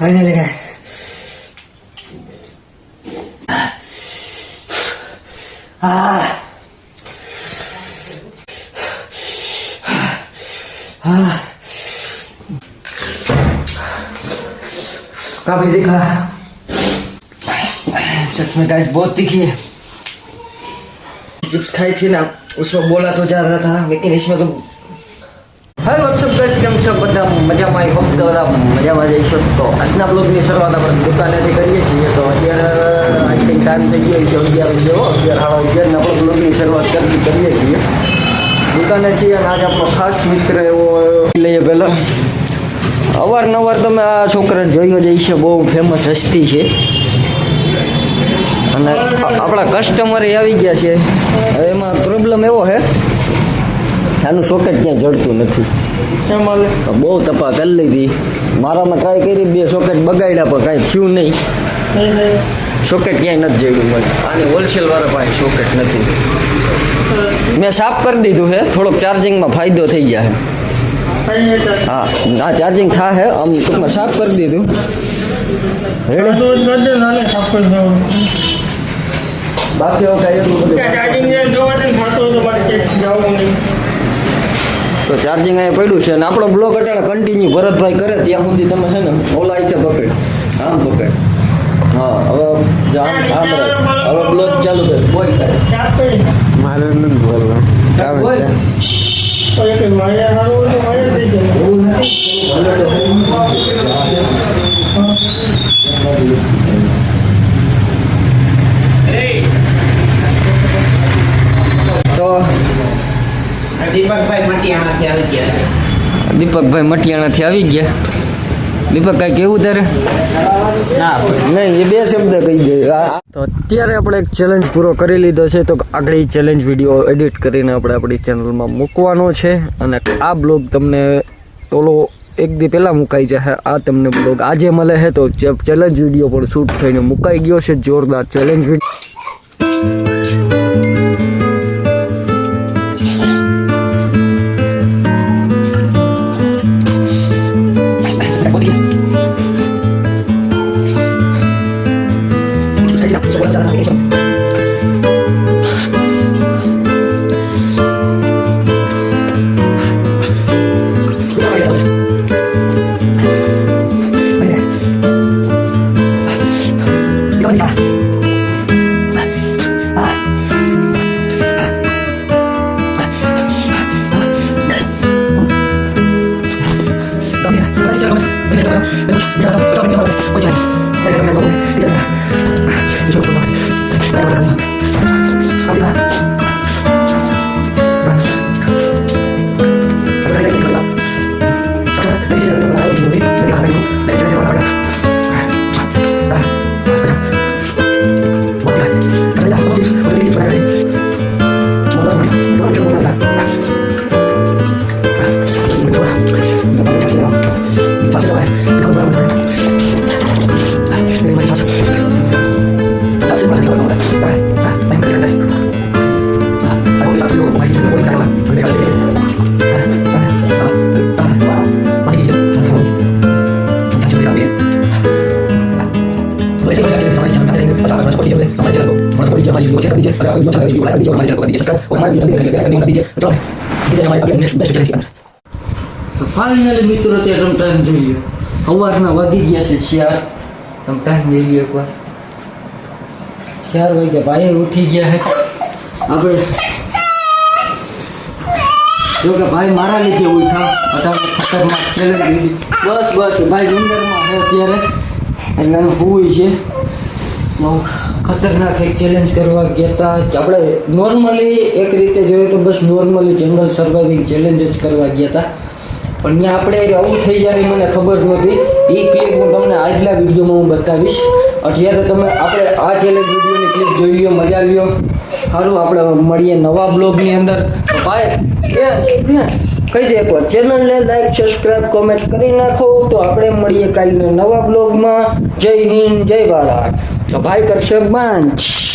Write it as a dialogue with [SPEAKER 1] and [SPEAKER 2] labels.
[SPEAKER 1] Aynen öyle. काफ़ी दिखा। सच में गैस बहुत दिखी है। चिप्स खाई थी ना उसमें बोला तो जा रहा था, लेकिन इसमें तो હાય વોટ્સઅપ ગાઈસ કેમ છો બધા મજામાં આવી હોપ બધા મજામાં જઈશું તો આજના બ્લોગની શરૂઆત આપણે દુકાનેથી કરીએ છીએ. તો અત્યારે આઈ થિંક ટાઈમ થઈ ગયો છે અગિયાર જેવો અગિયાર, સાડા અગિયાર આપણે બ્લોગની શરૂઆત કરતી કરીએ છીએ. દુકાને છીએ અને આજે આપણો ખાસ મિત્ર એવો લઈએ પહેલાં. અવારનવાર તમે આ છોકરાને જોયો જ છે બહુ ફેમસ હસ્તી છે. અને આપણા કસ્ટમરે આવી ગયા છે. એમાં પ્રોબ્લેમ એવો છે આનું સોકેટ ક્યાંય જડતું નથી. બહુ તપા કરી લીધી. મારામાં ટ્રાય કરી બે સોકેટ બગાડ્યા પણ કાંઈ થયું નહીં. સોકેટ ક્યાંય નથી જડ્યું મને આની હોલસેલ વાળા પાસે સોકેટ નથી. મેં સાફ કરી દીધું છે થોડોક ચાર્જિંગમાં ફાયદો થઈ ગયા છે હા આ ચાર્જિંગ થાય આમ ટૂંકમાં સાફ કરી દીધું. બાકી હવે કાંઈ એટલું બધું તો ચાર્જિંગ અહીંયા પડ્યું છે અને આપણો બ્લોક અટાણે કન્ટિન્યુ ભરતભાઈ કરે ત્યાં સુધી તમે છે ને ઓલા છે પકડ. આમ પકડ. હા હવે જામ આમ આમ હવે બ્લોક ચાલુ કર બોલ.
[SPEAKER 2] મારે નથી બોલવું
[SPEAKER 1] બોલ. એવું નથી તો
[SPEAKER 3] દીપકભાઈ મટિયાણાથી આવી ગયા છે.
[SPEAKER 1] દીપકભાઈ મટિયાણાથી આવી ગયા? દીપક કઈ કેવું તારે? નહીં એ બે શબ્દ કહી દે. તો અત્યારે આપણે એક ચેલેન્જ પૂરો કરી લીધો છે તો આગળ એ ચેલેન્જ વીડિયો એડિટ કરીને આપણે આપણી ચેનલમાં મૂકવાનો છે. અને આ બ્લોગ તમને ઓલો એક દી પહેલાં મુકાઈ જશે આ તમને બ્લોગ આજે મળે છે. તો ચેલેન્જ વીડિયો પણ શૂટ થઈને મુકાઈ ગયો છે જોરદાર ચેલેન્જ વીડિયો તો ફાઇનલી મિત્રો તે તમે ટાઈમ જોઈ લો સવારના વધી ગયા છે શિયાર તમે ટાઈમ જોઈ લો એકવાર. ચાર વાગ્યા ભાઈ ઉઠી ગયા છે. આપણે જો કે ભાઈ મારા લીધે ઉઠા. અટાણે ખતરનાક ચેલેન્જ લીધી. બસ બસ, ભાઈ ડુંગરમાં છે અત્યારે. એટલે એનું હોય છે. તો ખતરનાક એક ચેલેન્જ કરવા ગયા હતા. આપણે નોર્મલી એક રીતે જોઈએ તો બસ નોર્મલી જંગલ સર્વાઇવિંગ ચેલેન્જ જ કરવા ગયા હતા. પણ ત્યાં આપણે આવું થઈ જાય મને ખબર નહોતી. એ ક્લિપ હું તમને આજના વિડીયોમાં હું બતાવીશ. અત્યારે તમે આપણે આ ચેલેન્જ વિડીયોની ક્લિપ જોઈ લ્યો મજા લ્યો. સારું આપણે મળીએ નવા બ્લોગની અંદર. એ, કહી દે એકવાર ચેનલને લાઈક સબસ્ક્રાઈબ કોમેન્ટ કરી નાખો. તો આપણે મળીએ કાલના નવા બ્લોગમાં જય હિન્દ જય ભારત. તો ભાઈ કરશે બંધ.